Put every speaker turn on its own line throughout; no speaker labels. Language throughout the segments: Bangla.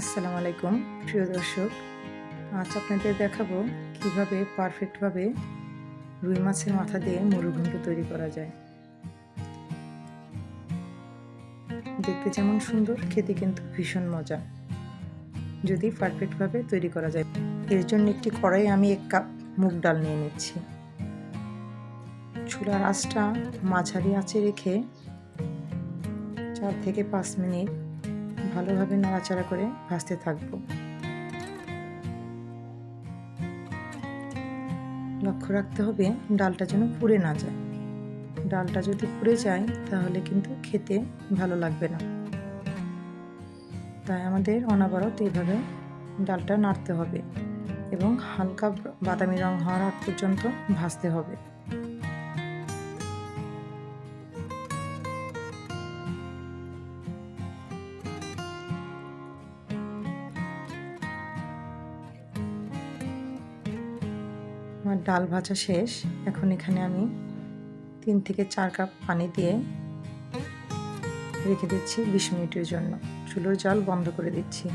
আসসালামু আলাইকুম, প্রিয় দর্শক। আজ আপনাদের দেখাবো কীভাবে পারফেক্টভাবে রুই মাছের মাথা দিয়ে মুরুঘণ্ট তৈরি করা যায়। দেখতে যেমন সুন্দর, খেতে কিন্তু ভীষণ মজা। যদি পারফেক্টভাবে তৈরি করা যায়, এর জন্য একটি কড়াই আমি এক কাপ মুগ ডাল নিয়ে নিচ্ছি। চুলার আঁচটা মাঝারি আঁচে রেখে চার থেকে পাঁচ মিনিট ভালোভাবে নাড়াচাড়া করে ভাজতে থাকব। লক্ষ্য রাখতে হবে ডালটা যেন পুড়ে না যায়। ডালটা যদি পুড়ে যায়, তাহলে কিন্তু খেতে ভালো লাগবে না। তাই আমাদের অনাবরত এইভাবে ডালটা নাড়তে হবে এবং হালকা বাদামি রং হওয়ার আগ পর্যন্ত ভাজতে হবে। আমার ডাল ভাজা শেষ। এখন এখানে আমি তিন থেকে চার কাপ পানি দিয়ে রেখে দিচ্ছি বিশ মিনিটের জন্য। চুলোর জল বন্ধ করে দিচ্ছি।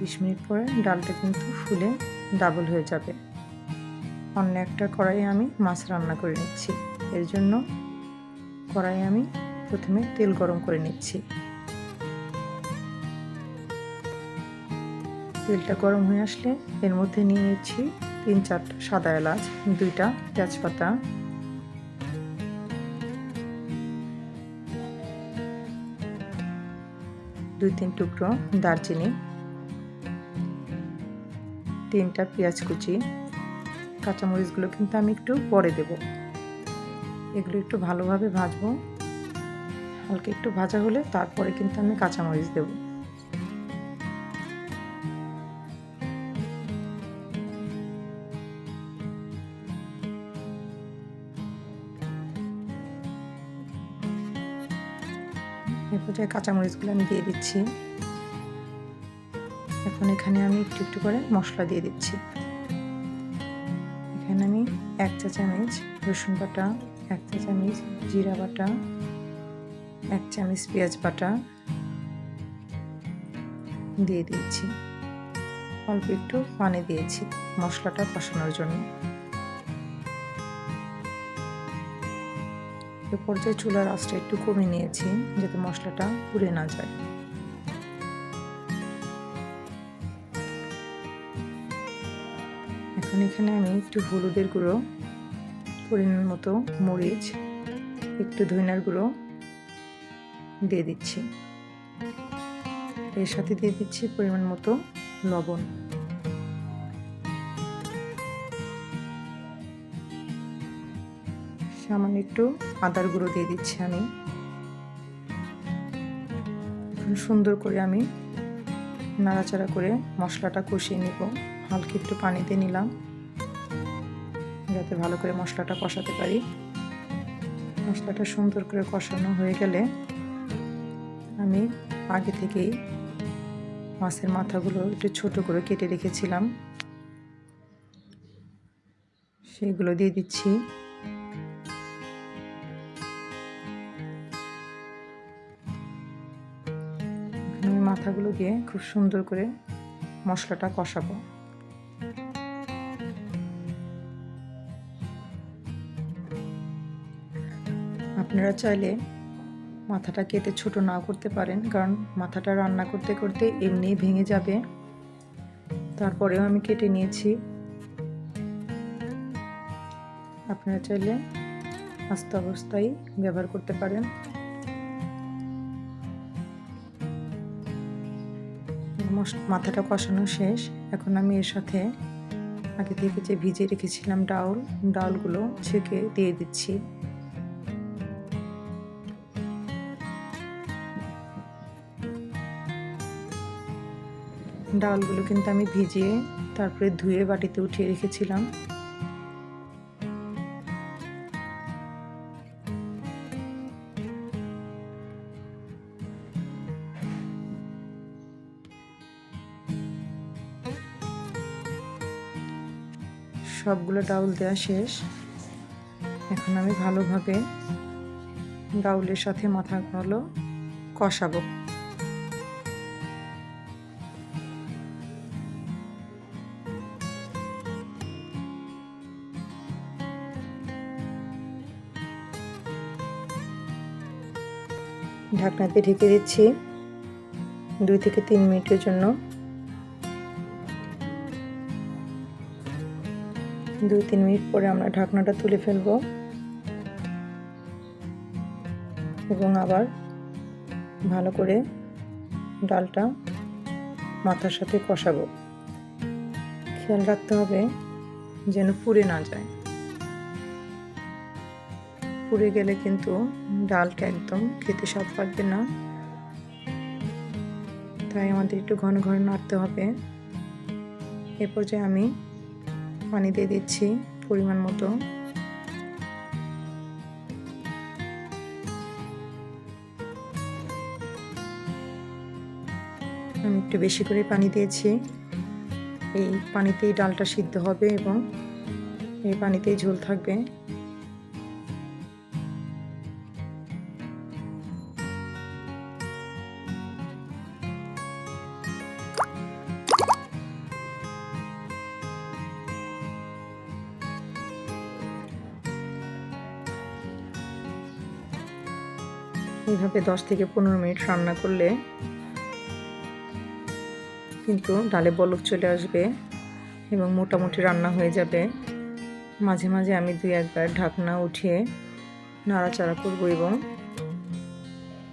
বিশ মিনিট পরে ডালটা কিন্তু ফুলে ডাবল হয়ে যাবে। অন্য একটা কড়াইয়ে আমি মাছ রান্না করে নিচ্ছি। এর জন্য কড়াইয়ে আমি প্রথমে তেল গরম করে নিচ্ছি। তেলটা গরম হয়ে আসলে এর মধ্যে নিয়ে নিচ্ছি তিন চারটা সাদা এলাচ, দুইটা তেজপাতা। দুই তিন টুকরো দারচিনি। তিনটা পেঁয়াজ কুচি। কাঁচামরিচগুলো কিন্তু আমি একটু পরে দেব। এগুলো একটু ভালোভাবে ভাজবো। হালকা একটু ভাজা হলে তারপরে কিন্তু আমি কাঁচামরিচ দেবো। এ পর্যায়ে কাঁচামরিচগুলো আমি দিয়ে দিচ্ছি। এখন এখানে আমি একটু একটু করে মশলা দিয়ে দিচ্ছি। এখানে আমি এক চা চামচ রসুন বাটা, এক চা চামচ জিরা বাটা, এক চামচ পেঁয়াজ বাটা দিয়ে দিয়েছি। অল্প একটু পানি দিয়েছি মশলাটা কষানোর জন্য। এ পর্যায়ে চুলার আঁচটা একটু কমে নিয়েছি, যাতে মশলাটা পুড়ে না যায়। এখন এখানে আমি একটু হলুদের গুঁড়ো, পরিমাণ মতো মরিচ, একটু ধইনার গুঁড়ো দিয়ে দিচ্ছি। এর সাথে দিয়ে দিচ্ছি পরিমাণ মতো লবণ। সামান্য একটু আদার গুঁড়ো দিয়ে দিচ্ছি আমি। সুন্দর করে আমি নাড়াচাড়া করে মশলাটা কষিয়ে নিব। হালকা একটু পানিতে নিলাম, যাতে ভালো করে মশলাটা কষাতে পারি। মশলাটা সুন্দর করে কষানো হয়ে গেলে আমি আগে থেকেই মাছের মাথাগুলো একটু ছোট করে কেটে রেখেছিলাম। সেগুলো দিয়ে দিচ্ছি। মাথাগুলো দিয়ে খুব সুন্দর করে মশলাটা কষাবো। আপনারা চাইলে মাথাটা কেটে ছোট না করতে পারেন, কারণ মাথাটা রান্না করতে করতে এমনিই ভেঙে যাবে। তারপরেও আমি কেটে নিয়েছি। আপনারা চাইলে আস্তে অবস্থায় ব্যবহার করতে পারেন। মাথাটা কষানো শেষ। এখন আমি এর সাথে আগে থেকে যে ভিজে রেখেছিলাম ডাউল, ডাউলগুলো ছেঁকে দিয়ে দিচ্ছি। ডালগুলো কিন্তু আমি ভিজিয়ে তারপরে ধুয়ে বাটিতে উঠিয়ে রেখেছিলাম। সবগুলো ডাউল দেওয়া শেষ। এখন আমি ভালোভাবে ডাউলের সাথে মাথা মাথাগুলো কষাবো। ঢাকনাতে ঢেকে দিচ্ছি দুই থেকে তিন মিনিটের জন্য। দুই তিন মিনিট পরে আমরা ঢাকনাটা তুলে ফেলব। এবং আবার ভালো করে ডালটা মাথার সাথে কষাবো। খেয়াল রাখতে হবে যেন পুড়ে না যায়। পুড়ে গেলে কিন্তু ডালটা একদম খেতে স্বাদ পাকবে না। তাই আমাদের একটু ঘন ঘন নাড়তে হবে। এ পর্যায়ে আমি পানি দিয়ে দিচ্ছি পরিমাণ মতো। আমি একটু বেশি করে পানি দিয়েছি। এই পানিতেই ডালটা সিদ্ধ হবে এবং এই পানিতেই ঝোল থাকবে। এইভাবে দশ থেকে পনেরো মিনিট রান্না করলে কিন্তু ডালে বলক চলে আসবে এবং মোটামুটি রান্না হয়ে যাবে। মাঝে মাঝে আমি দুই একবার ঢাকনা উঠিয়ে নাড়াচাড়া করব এবং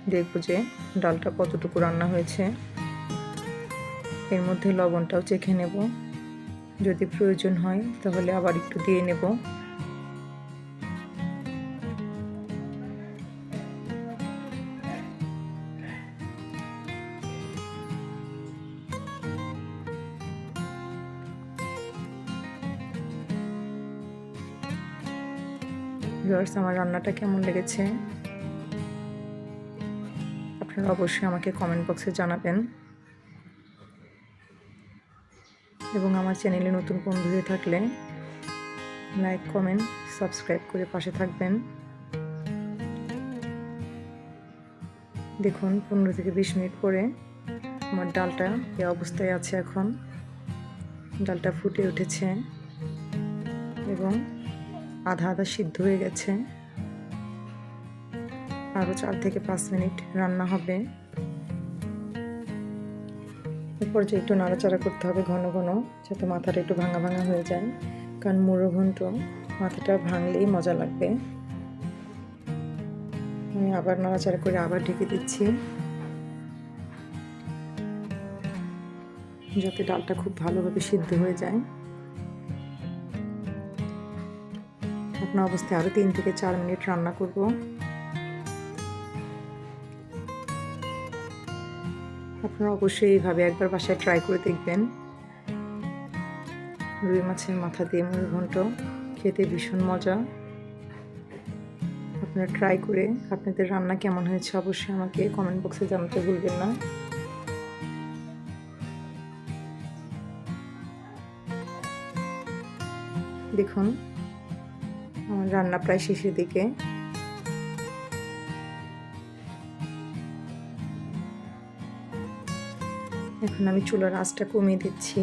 দেখব যে ডালটা কতটুকু রান্না হয়েছে। এর মধ্যে লবণটাও চেখে নেব। যদি প্রয়োজন হয় তাহলে আবার একটু দিয়ে নেব। ভিউয়ার্স আমার রান্নাটা কেমন লেগেছে? আপনারা অবশ্যই আমাকে কমেন্ট বক্সে জানাবেন। এবং আমার চ্যানেলে নতুন বন্ধু হয়ে থাকলে লাইক কমেন্ট সাবস্ক্রাইব করে পাশে থাকবেন। দেখুন, পনেরো থেকে বিশ মিনিট পরে আমার ডালটা এ অবস্থায় আছে এখন। ডালটা ফুটে উঠেছে। এবং আধা আধা সিদ্ধ হয়ে গেছে। আরও চার থেকে পাঁচ মিনিট রান্না হবে। এরপর যে একটু নাড়াচাড়া করতে হবে ঘন ঘন, যাতে মাথাটা একটু ভাঙা ভাঙা হয়ে যায়। কারণ মুড়ো ঘন্ট মাথাটা ভাঙলেই মজা লাগবে। আমি আবার নাড়াচাড়া করে আবার ঢেকে দিচ্ছি। যাতে ডালটা খুব ভালোভাবে সিদ্ধ হয়ে যায়। শুকনো অবস্থায় আরও তিন থেকে চার মিনিট রান্না করব। আপনারা অবশ্যই এইভাবে একবার বাসায় ট্রাই করে দেখবেন। রুই মাছের মাথা দিয়ে মুড়ি ঘন্ট, খেতে ভীষণ মজা। আপনারা ট্রাই করে আপনাদের রান্না কেমন হয়েছে অবশ্যই আমাকে কমেন্ট বক্সে জানাতে ভুলবেন না। দেখুন রান্না প্রায় শেষের দিকে। এখন আমি চুলার আঁচটা কমিয়ে দিচ্ছি।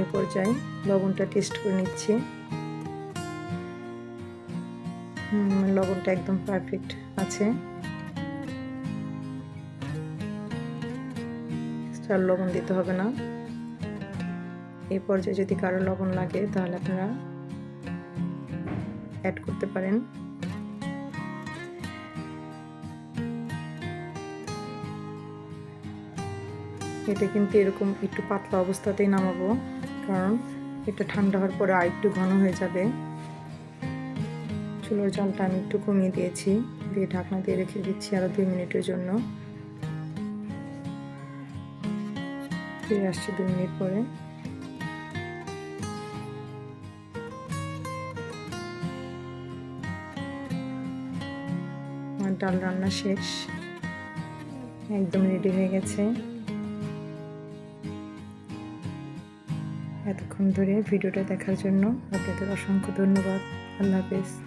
এই পর্যায়ে লবণটা টেস্ট করে নিচ্ছি। লবণটা একদম পারফেক্ট আছে। লবণ দিতে হবে না। এই পর্যায়ে যদি কারও লবণ লাগে, তাহলে আপনারা অ্যাড করতে পারেন। এটা কিন্তু এরকম একটু পাতলা অবস্থাতেই নামাবো, কারণ এটা ঠান্ডা হওয়ার পরে আর একটু ঘন হয়ে যাবে। চুলোর জলটা আমি একটু কমিয়ে দিয়েছি, দিয়ে ঢাকনা দিয়ে রেখে দিচ্ছি আরও দুই মিনিটের জন্য। ফিরে আসছি দুই মিনিট পরে। ডাল রান্না শেষ। একদম রেডি হয়ে গেছে। এতক্ষণ ধরে ভিডিওটা দেখার জন্য আপনাদের অসংখ্য ধন্যবাদ। আল্লাহ হাফেজ।